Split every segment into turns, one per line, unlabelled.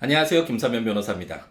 안녕하세요. 김사면 변호사입니다.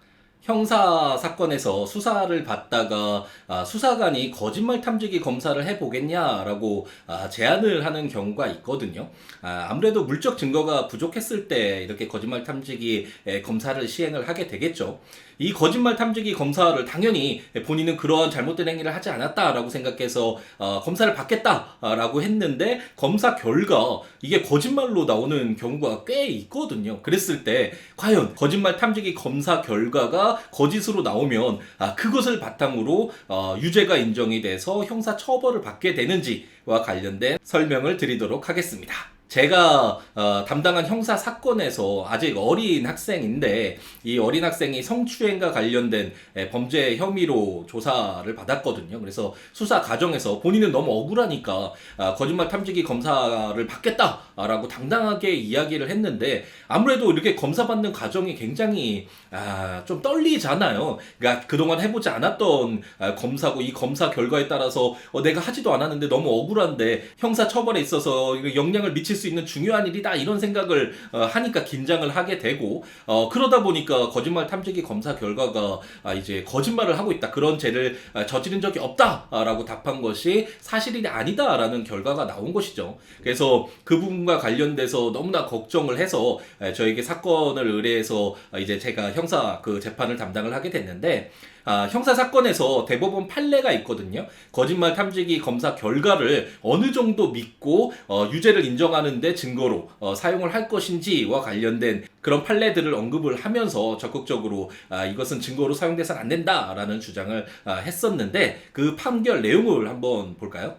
형사 사건에서 수사를 받다가 아, 수사관이 거짓말 탐지기 검사를 해보겠냐라고 아, 제안을 하는 경우가 있거든요. 아, 아무래도 물적 증거가 부족했을 때 이렇게 거짓말 탐지기 에, 검사를 시행을 하게 되겠죠. 이 거짓말 탐지기 검사를 당연히 본인은 그러한 잘못된 행위를 하지 않았다라고 생각해서 어, 검사를 받겠다라고 했는데 검사 결과 이게 거짓말로 나오는 경우가 꽤 있거든요. 그랬을 때 과연 거짓말 탐지기 검사 결과가 거짓으로 나오면 아, 그것을 바탕으로 어, 유죄가 인정이 돼서 형사 처벌을 받게 되는지와 관련된 설명을 드리도록 하겠습니다. 제가 어, 담당한 형사 사건에서 아직 어린 학생인데 이 어린 학생이 성추행과 관련된 에, 범죄 혐의로 조사를 받았거든요. 그래서 수사 과정에서 본인은 너무 억울하니까 아, 거짓말 탐지기 검사를 받겠다라고 당당하게 이야기를 했는데 아무래도 이렇게 검사 받는 과정이 굉장히 아, 좀 떨리잖아요. 그러니까 그동안 해보지 않았던 아, 검사고 이 검사 결과에 따라서 어, 내가 하지도 않았는데 너무 억울한데 형사 처벌에 있어서 영향을 미칠 수 있는 중요한 일이다. 이런 생각을 어, 하니까 긴장을 하게 되고 어, 그러다 보니까 거짓말 탐지기 검사 결과가 아, 이제 거짓말을 하고 있다. 그런 죄를 아, 저지른 적이 없다라고 답한 것이 사실이 아니다라는 결과가 나온 것이죠. 그래서 그 부분과 관련돼서 너무나 걱정을 해서 에, 저에게 사건을 의뢰해서 아, 이제 제가 형사 그 재판을 담당을 하게 됐는데 아, 형사 사건에서 대법원 판례가 있거든요. 거짓말 탐지기 검사 결과를 어느 정도 믿고 어, 유죄를 인정하는데 증거로 어, 사용을 할 것인지와 관련된 그런 판례들을 언급을 하면서 적극적으로 아, 이것은 증거로 사용돼서는 안 된다라는 주장을 아, 했었는데 그 판결 내용을 한번 볼까요?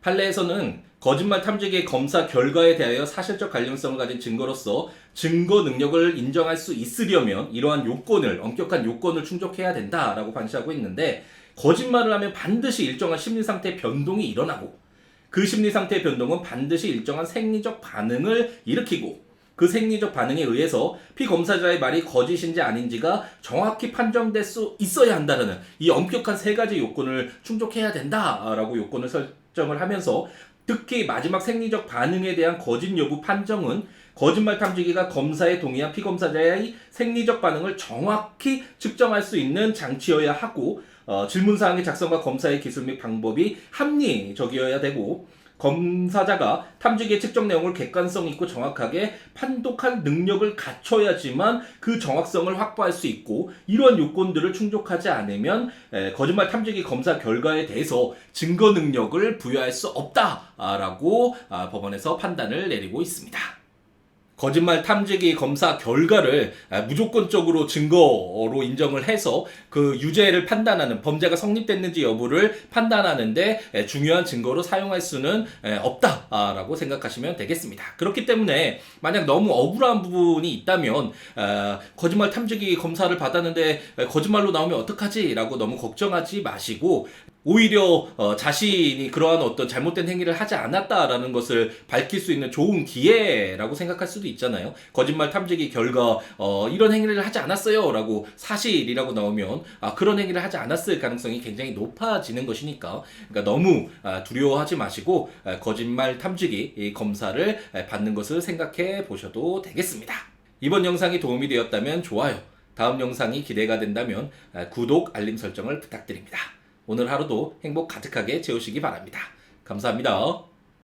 판례에서는 거짓말 탐지기 검사 결과에 대하여 사실적 관련성을 가진 증거로서 증거 능력을 인정할 수 있으려면 이러한 요건을 엄격한 요건을 충족해야 된다라고 반시하고 있는데 거짓말을 하면 반드시 일정한 심리 상태 변동이 일어나고 그 심리 상태의 변동은 반드시 일정한 생리적 반응을 일으키고 그 생리적 반응에 의해서 피검사자의 말이 거짓인지 아닌지가 정확히 판정될 수 있어야 한다는 이 엄격한 세 가지 요건을 충족해야 된다라고 요건을 설정을 하면서 특히 마지막 생리적 반응에 대한 거짓 여부 판정은 거짓말 탐지기가 검사에 동의한 피검사자의 생리적 반응을 정확히 측정할 수 있는 장치여야 하고 어, 질문사항의 작성과 검사의 기술 및 방법이 합리적이어야 되고 검사자가 탐지기의 측정 내용을 객관성 있고 정확하게 판독할 능력을 갖춰야지만 그 정확성을 확보할 수 있고 이러한 요건들을 충족하지 않으면 에, 거짓말 탐지기 검사 결과에 대해서 증거 능력을 부여할 수 없다라고 아, 법원에서 판단을 내리고 있습니다. 거짓말 탐지기 검사 결과를 아, 무조건적으로 증거로 인정을 해서 그 유죄를 판단하는 범죄가 성립됐는지 여부를 판단하는데 에, 중요한 증거로 사용할 수는 에, 없다라고 생각하시면 되겠습니다. 그렇기 때문에 만약 너무 억울한 부분이 있다면 아, 거짓말 탐지기 검사를 받았는데 에, 거짓말로 나오면 어떡하지라고 너무 걱정하지 마시고 오히려 어, 자신이 그러한 어떤 잘못된 행위를 하지 않았다라는 것을 밝힐 수 있는 좋은 기회라고 생각할 수도 있잖아요. 거짓말 탐지기 결과 어, 이런 행위를 하지 않았어요라고 사실이라고 나오면 아, 그런 행위를 하지 않았을 가능성이 굉장히 높아지는 것이니까 그러니까 너무 아, 두려워하지 마시고 아, 거짓말 탐지기 이 검사를 아, 받는 것을 생각해 보셔도 되겠습니다. 이번 영상이 도움이 되었다면 좋아요. 다음 영상이 기대가 된다면 아, 구독, 알림 설정을 부탁드립니다. 오늘 하루도 행복 가득하게 채우시기 바랍니다. 감사합니다.